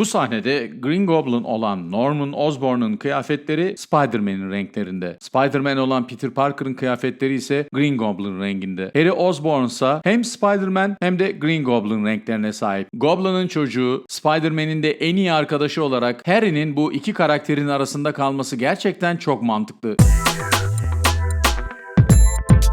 Bu sahnede Green Goblin olan Norman Osborn'un kıyafetleri Spider-Man'in renklerinde. Spider-Man olan Peter Parker'ın kıyafetleri ise Green Goblin renginde. Harry Osborn ise hem Spider-Man hem de Green Goblin renklerine sahip. Goblin'ın çocuğu Spider-Man'in de en iyi arkadaşı olarak Harry'nin bu iki karakterin arasında kalması gerçekten çok mantıklı.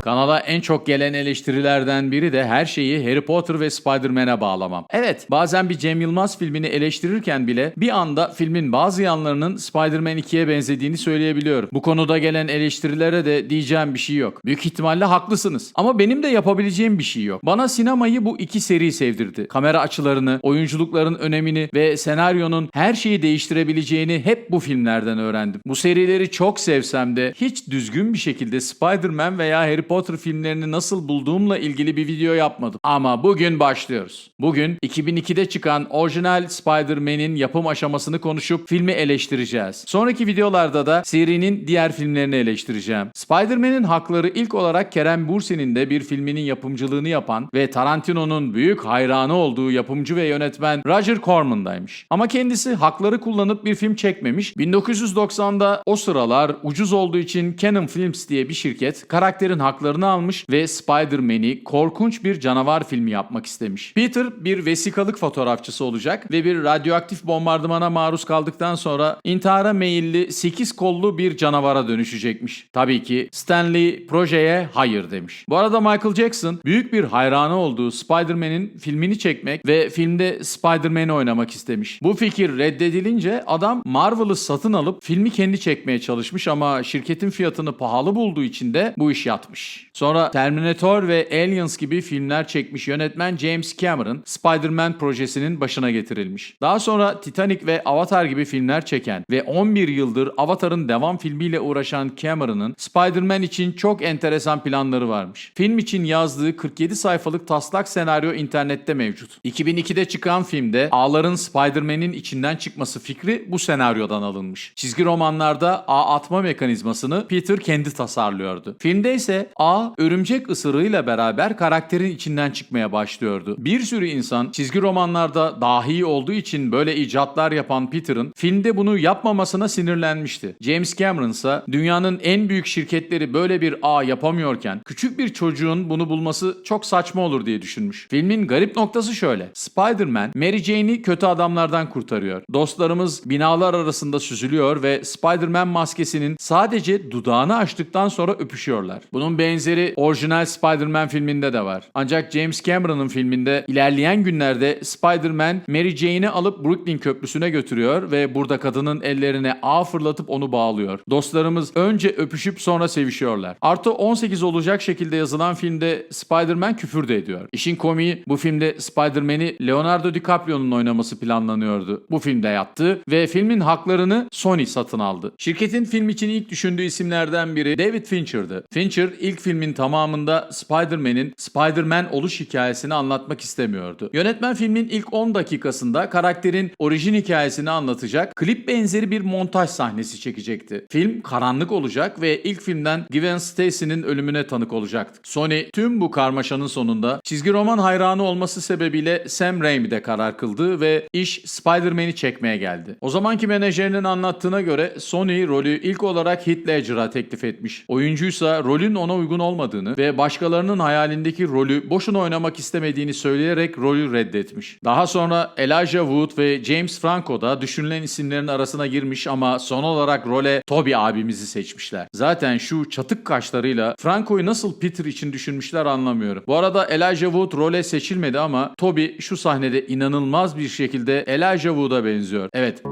Kanala en çok gelen eleştirilerden biri de her şeyi Harry Potter ve Spider-Man'e bağlamam. Evet, bazen bir Cem Yılmaz filmini eleştirirken bile bir anda filmin bazı yanlarının Spider-Man 2'ye benzediğini söyleyebiliyorum. Bu konuda gelen eleştirilere de diyeceğim bir şey yok. Büyük ihtimalle haklısınız. Ama benim de yapabileceğim bir şey yok. Bana sinemayı bu iki seri sevdirdi. Kamera açılarını, oyunculukların önemini ve senaryonun her şeyi değiştirebileceğini hep bu filmlerden öğrendim. Bu serileri çok sevsem de hiç düzgün bir şekilde Spider-Man veya Harry Potter filmlerini nasıl bulduğumla ilgili bir video yapmadım. Ama bugün başlıyoruz. Bugün 2002'de çıkan orijinal Spider-Man'in yapım aşamasını konuşup filmi eleştireceğiz. Sonraki videolarda da serinin diğer filmlerini eleştireceğim. Spider-Man'in hakları ilk olarak Kerem Bürsin'in de bir filminin yapımcılığını yapan ve Tarantino'nun büyük hayranı olduğu yapımcı ve yönetmen Roger Corman'daymış. Ama kendisi hakları kullanıp bir film çekmemiş. 1990'da o sıralar ucuz olduğu için Canon Films diye bir şirket karakterin haklarını almış ve Spider-Man'i korkunç bir canavar filmi yapmak istemiş. Peter bir vesikalık fotoğrafçısı olacak ve bir radyoaktif bombardımana maruz kaldıktan sonra intihara meyilli 8 kollu bir canavara dönüşecekmiş. Tabii ki Stanley projeye hayır demiş. Bu arada Michael Jackson büyük bir hayranı olduğu Spider-Man'in filmini çekmek ve filmde Spider-Man'i oynamak istemiş. Bu fikir reddedilince adam Marvel'ı satın alıp filmi kendi çekmeye çalışmış ama şirketin fiyatını pahalı bulduğu için de bu iş yatmış. Sonra Terminator ve Aliens gibi filmler çekmiş yönetmen James Cameron Spider-Man projesinin başına getirilmiş. Daha sonra Titanic ve Avatar gibi filmler çeken ve 11 yıldır Avatar'ın devam filmiyle uğraşan Cameron'ın Spider-Man için çok enteresan planları varmış. Film için yazdığı 47 sayfalık taslak senaryo internette mevcut. 2002'de çıkan filmde ağların Spider-Man'in içinden çıkması fikri bu senaryodan alınmış. Çizgi romanlarda ağ atma mekanizmasını Peter kendi tasarlıyordu. Filmde ise ağ örümcek ısırığıyla beraber karakterin içinden çıkmaya başlıyordu. Bir sürü insan çizgi romanlarda dahi olduğu için böyle icatlar yapan Peter'ın filmde bunu yapmamasına sinirlenmişti. James Cameron ise dünyanın en büyük şirketleri böyle bir ağ yapamıyorken küçük bir çocuğun bunu bulması çok saçma olur diye düşünmüş. Filmin garip noktası şöyle. Spider-Man Mary Jane'i kötü adamlardan kurtarıyor. Dostlarımız binalar arasında süzülüyor ve Spider-Man maskesinin sadece dudağını açtıktan sonra öpüşüyorlar. Bunun benzeri orijinal Spider-Man filminde de var. Ancak James Cameron'ın filminde ilerleyen günlerde Spider-Man Mary Jane'i alıp Brooklyn Köprüsü'ne götürüyor ve burada kadının ellerine ağ fırlatıp onu bağlıyor. Dostlarımız önce öpüşüp sonra sevişiyorlar. Artı 18 olacak şekilde yazılan filmde Spider-Man küfür de ediyor. İşin komiği bu filmde Spider-Man'i Leonardo DiCaprio'nun oynaması planlanıyordu. Bu filmde yattı ve filmin haklarını Sony satın aldı. Şirketin film için ilk düşündüğü isimlerden biri David Fincher'dı. Fincher ilk filmin tamamında Spider-Man'in Spider-Man oluş hikayesini anlatmak istemiyordu. Yönetmen filmin ilk 10 dakikasında karakterin orijin hikayesini anlatacak, klip benzeri bir montaj sahnesi çekecekti. Film karanlık olacak ve ilk filmden Gwen Stacy'nin ölümüne tanık olacaktı. Sony tüm bu karmaşanın sonunda çizgi roman hayranı olması sebebiyle Sam Raimi'de karar kıldı ve iş Spider-Man'i çekmeye geldi. O zamanki menajerinin anlattığına göre Sony rolü ilk olarak Heath Ledger'a teklif etmiş. Oyuncuysa rolün ona uygun olmadığını ve başkalarının hayalindeki rolü boşuna oynamak istemediğini söyleyerek rolü reddetmiş. Daha sonra Elijah Wood ve James Franco da düşünülen isimlerin arasına girmiş ama son olarak role Toby abimizi seçmişler. Zaten şu çatık kaşlarıyla Franco'yu nasıl Peter için düşünmüşler anlamıyorum. Bu arada Elijah Wood role seçilmedi ama Toby şu sahnede inanılmaz bir şekilde Elijah Wood'a benziyor. Evet.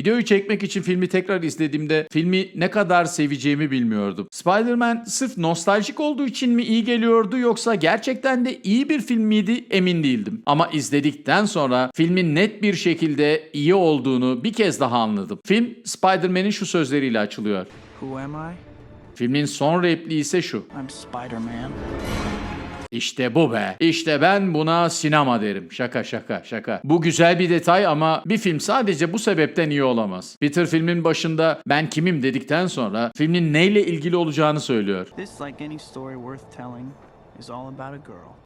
Videoyu çekmek için filmi tekrar izlediğimde filmi ne kadar seveceğimi bilmiyordum. Spider-Man sırf nostaljik olduğu için mi iyi geliyordu yoksa gerçekten de iyi bir film miydi emin değildim. Ama izledikten sonra filmin net bir şekilde iyi olduğunu bir kez daha anladım. Film Spider-Man'in şu sözleriyle açılıyor. Who am I? Filmin son repliği ise şu. I'm Spider-Man. İşte bu be. İşte ben buna sinema derim. Şaka şaka şaka. Bu güzel bir detay ama bir film sadece bu sebepten iyi olamaz. Peter filmin başında ben kimim dedikten sonra filmin neyle ilgili olacağını söylüyor. This, like any story worth telling,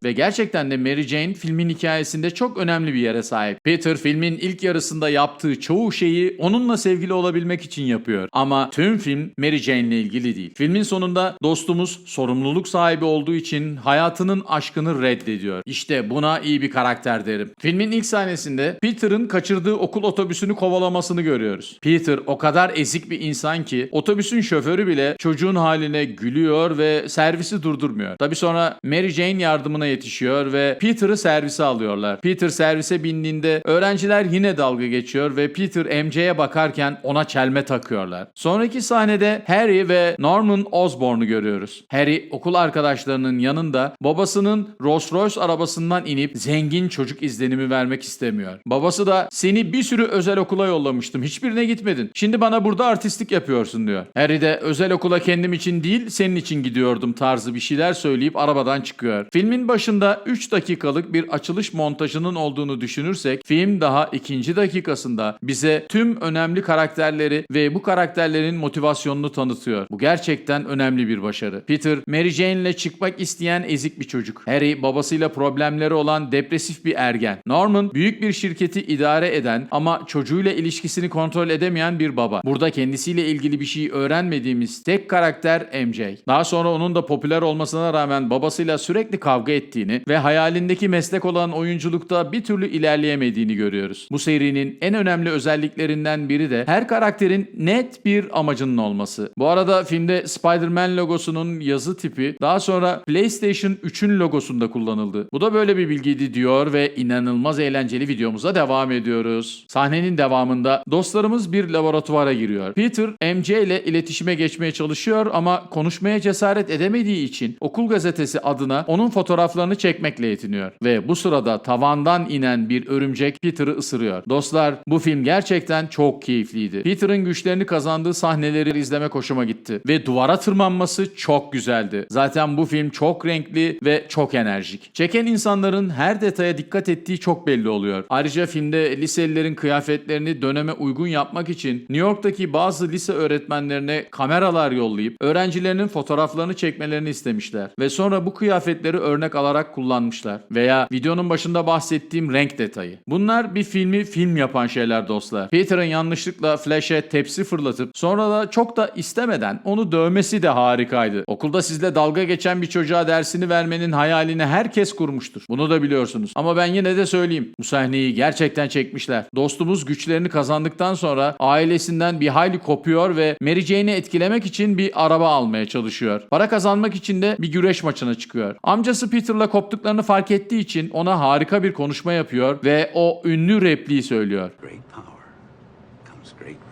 Ve gerçekten de Mary Jane filmin hikayesinde çok önemli bir yere sahip. Peter filmin ilk yarısında yaptığı çoğu şeyi onunla sevgili olabilmek için yapıyor. Ama tüm film Mary Jane ile ilgili değil. Filmin sonunda dostumuz sorumluluk sahibi olduğu için hayatının aşkını reddediyor. İşte buna iyi bir karakter derim. Filmin ilk sahnesinde Peter'ın kaçırdığı okul otobüsünü kovalamasını görüyoruz. Peter o kadar ezik bir insan ki otobüsün şoförü bile çocuğun haline gülüyor ve servisi durdurmuyor. Tabi sonra Mary Jane yardımına yetişiyor ve Peter'ı servise alıyorlar. Peter servise bindiğinde öğrenciler yine dalga geçiyor ve Peter MJ'ye bakarken ona çelme takıyorlar. Sonraki sahnede Harry ve Norman Osborn'u görüyoruz. Harry okul arkadaşlarının yanında babasının Rolls Royce arabasından inip zengin çocuk izlenimi vermek istemiyor. Babası da seni bir sürü özel okula yollamıştım. Hiçbirine gitmedin. Şimdi bana burada artistlik yapıyorsun diyor. Harry de özel okula kendim için değil senin için gidiyordum tarzı bir şeyler söyleyip arabadan çıkıyor. Filmin başında 3 dakikalık bir açılış montajının olduğunu düşünürsek film daha ikinci dakikasında bize tüm önemli karakterleri ve bu karakterlerin motivasyonunu tanıtıyor. Bu gerçekten önemli bir başarı. Peter, Mary Jane ile çıkmak isteyen ezik bir çocuk. Harry, babasıyla problemleri olan depresif bir ergen. Norman, büyük bir şirketi idare eden ama çocuğuyla ilişkisini kontrol edemeyen bir baba. Burada kendisiyle ilgili bir şey öğrenmediğimiz tek karakter MJ. Daha sonra onun da popüler olmasına rağmen babasıyla sürekli kavga ettiğini ve hayalindeki meslek olan oyunculukta bir türlü ilerleyemediğini görüyoruz. Bu serinin en önemli özelliklerinden biri de her karakterin net bir amacının olması. Bu arada filmde Spider-Man logosunun yazı tipi daha sonra PlayStation 3'ün logosunda kullanıldı. Bu da böyle bir bilgiydi diyor ve inanılmaz eğlenceli videomuza devam ediyoruz. Sahnenin devamında dostlarımız bir laboratuvara giriyor. Peter MJ ile iletişime geçmeye çalışıyor ama konuşmaya cesaret edemediği için okul gazetesi adına onun fotoğraflarını çekmekle yetiniyor. Ve bu sırada tavandan inen bir örümcek Peter'ı ısırıyor. Dostlar bu film gerçekten çok keyifliydi. Peter'ın güçlerini kazandığı sahneleri izlemek hoşuma gitti. Ve duvara tırmanması çok güzeldi. Zaten bu film çok renkli ve çok enerjik. Çeken insanların her detaya dikkat ettiği çok belli oluyor. Ayrıca filmde liselilerin kıyafetlerini döneme uygun yapmak için New York'taki bazı lise öğretmenlerine kameralar yollayıp öğrencilerinin fotoğraflarını çekmelerini istemişler. Ve sonra bu kıyafetleri örnek alarak kullanmışlar. Veya videonun başında bahsettiğim renk detayı. Bunlar bir filmi film yapan şeyler dostlar. Peter'ın yanlışlıkla Flash'e tepsi fırlatıp sonra da çok da istemeden onu dövmesi de harikaydı. Okulda sizle dalga geçen bir çocuğa dersini vermenin hayalini herkes kurmuştur. Bunu da biliyorsunuz. Ama ben yine de söyleyeyim. Bu sahneyi gerçekten çekmişler. Dostumuz güçlerini kazandıktan sonra ailesinden bir hayli kopuyor ve Mary Jane'i etkilemek için bir araba almaya çalışıyor. Para kazanmak için de bir güreş maçına çıkıyor. Amcası Peter'la koptuklarını fark ettiği için ona harika bir konuşma yapıyor ve o ünlü repliği söylüyor.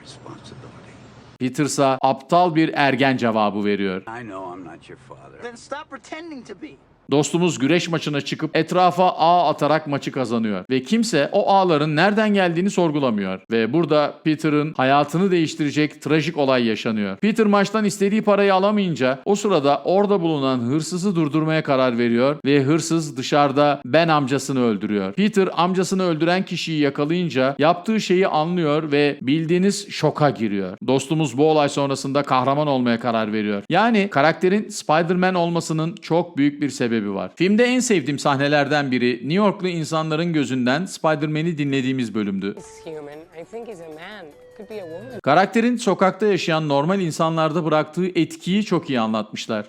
responsibility. Peter'sa aptal bir ergen cevabı veriyor. I know I'm not your father. Then stop pretending to be. Dostumuz güreş maçına çıkıp etrafa ağ atarak maçı kazanıyor. Ve kimse o ağların nereden geldiğini sorgulamıyor. Ve burada Peter'ın hayatını değiştirecek trajik olay yaşanıyor. Peter maçtan istediği parayı alamayınca o sırada orada bulunan hırsızı durdurmaya karar veriyor ve hırsız dışarıda Ben amcasını öldürüyor. Peter amcasını öldüren kişiyi yakalayınca yaptığı şeyi anlıyor ve bildiğiniz şoka giriyor. Dostumuz bu olay sonrasında kahraman olmaya karar veriyor. Yani karakterin Spider-Man olmasının çok büyük bir sebebi var. Filmde en sevdiğim sahnelerden biri New Yorklu insanların gözünden Spider-Man'i dinlediğimiz bölümdü. Karakterin sokakta yaşayan normal insanlarda bıraktığı etkiyi çok iyi anlatmışlar.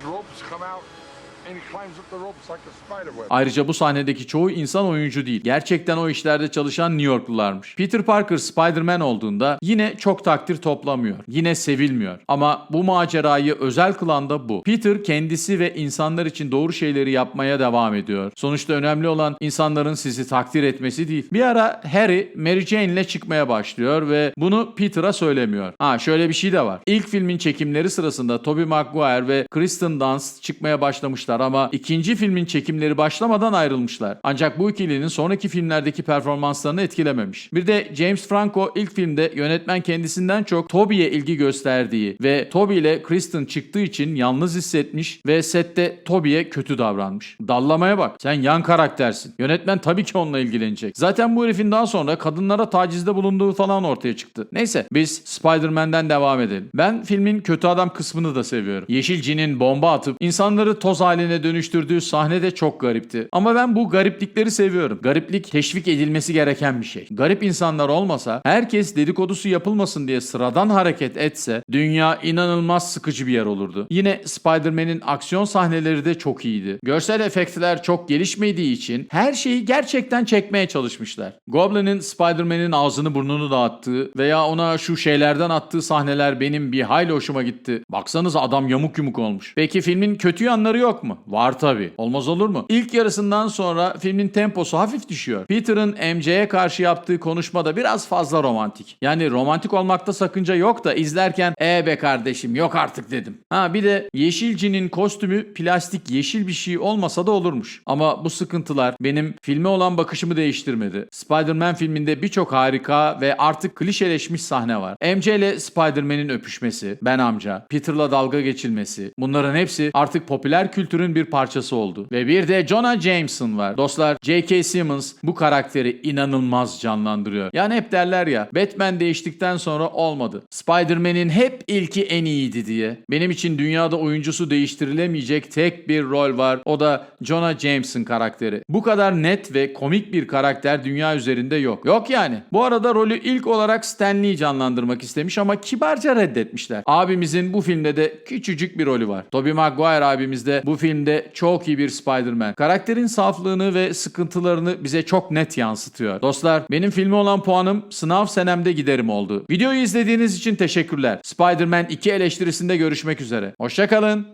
Ayrıca bu sahnedeki çoğu insan oyuncu değil. Gerçekten o işlerde çalışan New Yorklularmış. Peter Parker Spider-Man olduğunda yine çok takdir toplamıyor. Yine sevilmiyor. Ama bu macerayı özel kılan da bu. Peter kendisi ve insanlar için doğru şeyleri yapmaya devam ediyor. Sonuçta önemli olan insanların sizi takdir etmesi değil. Bir ara Harry Mary Jane ile çıkmaya başlıyor ve bunu Peter'a söylemiyor. Ha şöyle bir şey de var. İlk filmin çekimleri sırasında Tobey Maguire ve Kristen Dunst çıkmaya başlamışlar ama ikinci filmin çekimleri başlamadan ayrılmışlar. Ancak bu ikilinin sonraki filmlerdeki performanslarını etkilememiş. Bir de James Franco ilk filmde yönetmen kendisinden çok Tobey'e ilgi gösterdiği ve Tobey ile Kristen çıktığı için yalnız hissetmiş ve sette Tobey'e kötü davranmış. Dallamaya bak. Sen yan karaktersin. Yönetmen tabii ki onunla ilgilenecek. Zaten bu herifin daha sonra kadınlara tacizde bulunduğu falan ortaya çıktı. Neyse biz Spider-Man'den devam edelim. Ben filmin kötü adam kısmını da seviyorum. Yeşil cinin bomba atıp insanları toz haline haline dönüştürdüğü sahne de çok garipti. Ama ben bu gariplikleri seviyorum. Gariplik teşvik edilmesi gereken bir şey. Garip insanlar olmasa, herkes dedikodusu yapılmasın diye sıradan hareket etse, dünya inanılmaz sıkıcı bir yer olurdu. Yine Spider-Man'in aksiyon sahneleri de çok iyiydi. Görsel efektler çok gelişmediği için her şeyi gerçekten çekmeye çalışmışlar. Goblin'in Spider-Man'in ağzını burnunu dağıttığı veya ona şu şeylerden attığı sahneler benim bir hayli hoşuma gitti. Baksanıza adam yamuk yumuk olmuş. Peki filmin kötü yanları yok mu? Var tabi. Olmaz olur mu? İlk yarısından sonra filmin temposu hafif düşüyor. Peter'ın MJ'ye karşı yaptığı konuşma da biraz fazla romantik. Yani romantik olmakta sakınca yok da izlerken e be kardeşim yok artık dedim. Ha bir de Yeşilci'nin kostümü plastik yeşil bir şey olmasa da olurmuş. Ama bu sıkıntılar benim filme olan bakışımı değiştirmedi. Spider-Man filminde birçok harika ve artık klişeleşmiş sahne var. MJ ile Spider-Man'in öpüşmesi, Ben amca, Peter'la dalga geçilmesi. Bunların hepsi artık popüler kültürün bir parçası oldu. Ve bir de Jonah Jameson var. Dostlar J.K. Simmons bu karakteri inanılmaz canlandırıyor. Yani hep derler ya Batman değiştikten sonra olmadı. Spider-Man'in hep ilki en iyiydi diye. Benim için dünyada oyuncusu değiştirilemeyecek tek bir rol var. O da Jonah Jameson karakteri. Bu kadar net ve komik bir karakter dünya üzerinde yok. Yok yani. Bu arada rolü ilk olarak Stan Lee canlandırmak istemiş ama kibarca reddetmişler. Abimizin bu filmde de küçücük bir rolü var. Tobey Maguire abimiz de bu filmde çok iyi bir Spider-Man. Karakterin saflığını ve sıkıntılarını bize çok net yansıtıyor. Dostlar benim filme olan puanım sınav senemde giderim oldu. Videoyu izlediğiniz için teşekkürler. Spider-Man 2 eleştirisinde görüşmek üzere. Hoşçakalın.